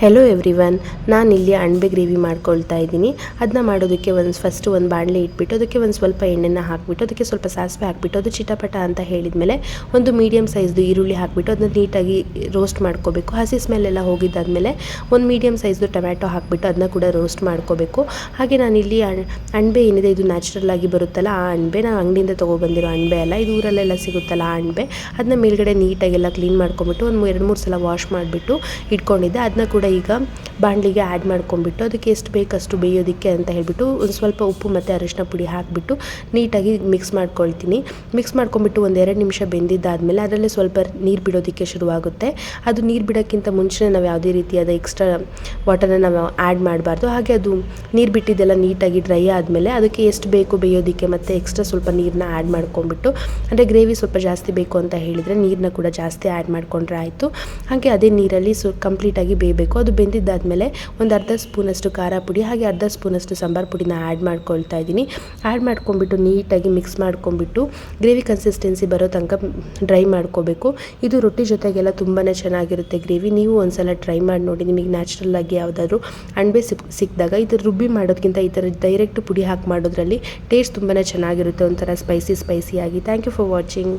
Hello everyone ನಾನು ಇಲ್ಲಿ ಅಣಬೆ ಗ್ರೇವಿ ಮಾಡ್ಕೊಳ್ತಾ ಇದ್ದೀನಿ. ಅದನ್ನ ಮಾಡೋದಕ್ಕೆ ಒಂದು ಫಸ್ಟು ಒಂದು ಬಾಣಲೆ ಇಟ್ಬಿಟ್ಟು, ಅದಕ್ಕೆ ಒಂದು ಸ್ವಲ್ಪ ಎಣ್ಣೆನ ಹಾಕಿಬಿಟ್ಟು, ಅದಕ್ಕೆ ಸ್ವಲ್ಪ ಸಾಸಿವೆ ಹಾಕಿಬಿಟ್ಟು, ಅದು ಚಿಟಪಟ ಅಂತ ಹೇಳಿದ್ಮೇಲೆ ಒಂದು ಮೀಡಿಯಮ್ ಸೈಜ್ದು ಈರುಳ್ಳಿ ಹಾಕಿಬಿಟ್ಟು ಅದನ್ನ ನೀಟಾಗಿ ರೋಸ್ಟ್ ಮಾಡ್ಕೋಬೇಕು. ಹಸಿ ಸ್ಮೆಲ್ಲೆಲ್ಲ ಹೋಗಿದ್ದಾದಮೇಲೆ ಒಂದು ಮೀಡಿಯಮ್ ಸೈಜ್ದು ಟೊಮ್ಯಾಟೊ ಹಾಕಿಬಿಟ್ಟು ಅದನ್ನ ಕೂಡ ರೋಸ್ಟ್ ಮಾಡ್ಕೋಬೇಕು. ಹಾಗೆ ನಾನಿಲ್ಲಿ ಇಲ್ಲಿ ಅಣಬೆ ಏನಿದೆ, ಇದು ನ್ಯಾಚುರಲ್ ಆಗಿ ಬರುತ್ತಲ್ಲ, ಆ ಅಣಬೆ ನಾವು ಅಂಗಡಿಯಿಂದ ತೊಗೊಬಂದಿರೋ ಅಣಬೆ ಅಲ್ಲ, ಇದು ಊರಲ್ಲೆಲ್ಲ ಸಿಗುತ್ತಲ್ಲ ಆ ಅಣಬೆ ಅದನ್ನ ಮೇಲ್ಗಡೆ ನೀಟಾಗೆಲ್ಲ ಕ್ಲೀನ್ ಮಾಡ್ಕೊಂಬಿಟ್ಟು ಒಂದು ಎರಡು ಮೂರು ಸಲ ವಾಶ್ ಮಾಡಿಬಿಟ್ಟು ಇಟ್ಕೊಂಡಿದ್ದೆ. ಅದನ್ನ ಕೂಡ ചെയ്യുക. ಬಾಣಲಿಗೆ ಆ್ಯಡ್ ಮಾಡ್ಕೊಂಡ್ಬಿಟ್ಟು ಅದಕ್ಕೆ ಎಷ್ಟು ಬೇಕಷ್ಟು ಬೇಯೋದಕ್ಕೆ ಅಂತ ಹೇಳಿಬಿಟ್ಟು ಒಂದು ಸ್ವಲ್ಪ ಉಪ್ಪು ಮತ್ತು ಅರಿಶಿನ ಪುಡಿ ಹಾಕಿಬಿಟ್ಟು ನೀಟಾಗಿ ಮಿಕ್ಸ್ ಮಾಡ್ಕೊಳ್ತೀನಿ. ಮಿಕ್ಸ್ ಮಾಡ್ಕೊಂಬಿಟ್ಟು ಒಂದು ಎರಡು ನಿಮಿಷ ಬೆಂದಿದ್ದಾದಮೇಲೆ ಅದರಲ್ಲೇ ಸ್ವಲ್ಪ ನೀರು ಬಿಡೋದಕ್ಕೆ ಶುರುವಾಗುತ್ತೆ. ಅದು ನೀರು ಬಿಡೋಕ್ಕಿಂತ ಮುಂಚೆ ನಾವು ಯಾವುದೇ ರೀತಿಯಾದ ಎಕ್ಸ್ಟ್ರಾ ವಾಟರ್ನ ನಾವು ಆ್ಯಡ್ ಮಾಡಬಾರ್ದು. ಹಾಗೆ ಅದು ನೀರು ಬಿಟ್ಟಿದ್ದೆಲ್ಲ ನೀಟಾಗಿ ಡ್ರೈ ಆದಮೇಲೆ ಅದಕ್ಕೆ ಎಷ್ಟು ಬೇಕು ಬೇಯೋದಕ್ಕೆ ಮತ್ತು ಎಕ್ಸ್ಟ್ರಾ ಸ್ವಲ್ಪ ನೀರನ್ನ ಆ್ಯಡ್ ಮಾಡ್ಕೊಂಬಿಟ್ಟು ಅಂದರೆ ಗ್ರೇವಿ ಸ್ವಲ್ಪ ಜಾಸ್ತಿ ಬೇಕು ಅಂತ ಹೇಳಿದರೆ ನೀರನ್ನ ಕೂಡ ಜಾಸ್ತಿ ಆ್ಯಡ್ ಮಾಡಿಕೊಂಡ್ರೆ ಆಯಿತು. ಹಾಗೆ ಅದೇ ನೀರಲ್ಲಿ ಸೊ ಕಂಪ್ಲೀಟಾಗಿ ಬೇಯಬೇಕು. ಅದು ಬೆಂದಿದ್ದಾದಮೇಲೆ ಒಂದು ಅರ್ಧ ಸ್ಪೂನಷ್ಟು ಖಾರ ಪುಡಿ, ಹಾಗೆ ಅರ್ಧ ಸ್ಪೂನಷ್ಟು ಸಾಂಬಾರು ಪುಡಿನ ಆ್ಯಡ್ ಮಾಡ್ಕೊಳ್ತಾ ಇದ್ದೀನಿ. ಆ್ಯಡ್ ಮಾಡ್ಕೊಂಬಿಟ್ಟು ನೀಟಾಗಿ ಮಿಕ್ಸ್ ಮಾಡ್ಕೊಂಬಿಟ್ಟು ಗ್ರೇವಿ ಕನ್ಸಿಸ್ಟೆನ್ಸಿ ಬರೋ ತನಕ ಡ್ರೈ ಮಾಡ್ಕೋಬೇಕು. ಇದು ರೊಟ್ಟಿ ಜೊತೆಗೆಲ್ಲ ತುಂಬಾ ಚೆನ್ನಾಗಿರುತ್ತೆ ಗ್ರೇವಿ ನೀವು ಒಂದ್ಸಲ ಟ್ರೈ ಮಾಡಿ ನೋಡಿ, ನಿಮಗೆ ನ್ಯಾಚುರಲ್ ಆಗಿ ಯಾವುದಾದ್ರೂ ಅಣಬೆ ಸಿಕ್, ಸಿಕ್ಕಿದಾಗ ಇದು ರುಬ್ಬಿ ಮಾಡೋದಕ್ಕಿಂತ ಈ ಥರ ಡೈರೆಕ್ಟ್ ಪುಡಿ ಹಾಕಿ ಮಾಡೋದ್ರಲ್ಲಿ ಟೇಸ್ಟ್ ತುಂಬಾ ಚೆನ್ನಾಗಿರುತ್ತೆ. ಒಂಥರ ಸ್ಪೈಸಿ ಸ್ಪೈಸಿಯಾಗಿ ಥ್ಯಾಂಕ್ ಯು ಫಾರ್ ವಾಚಿಂಗ್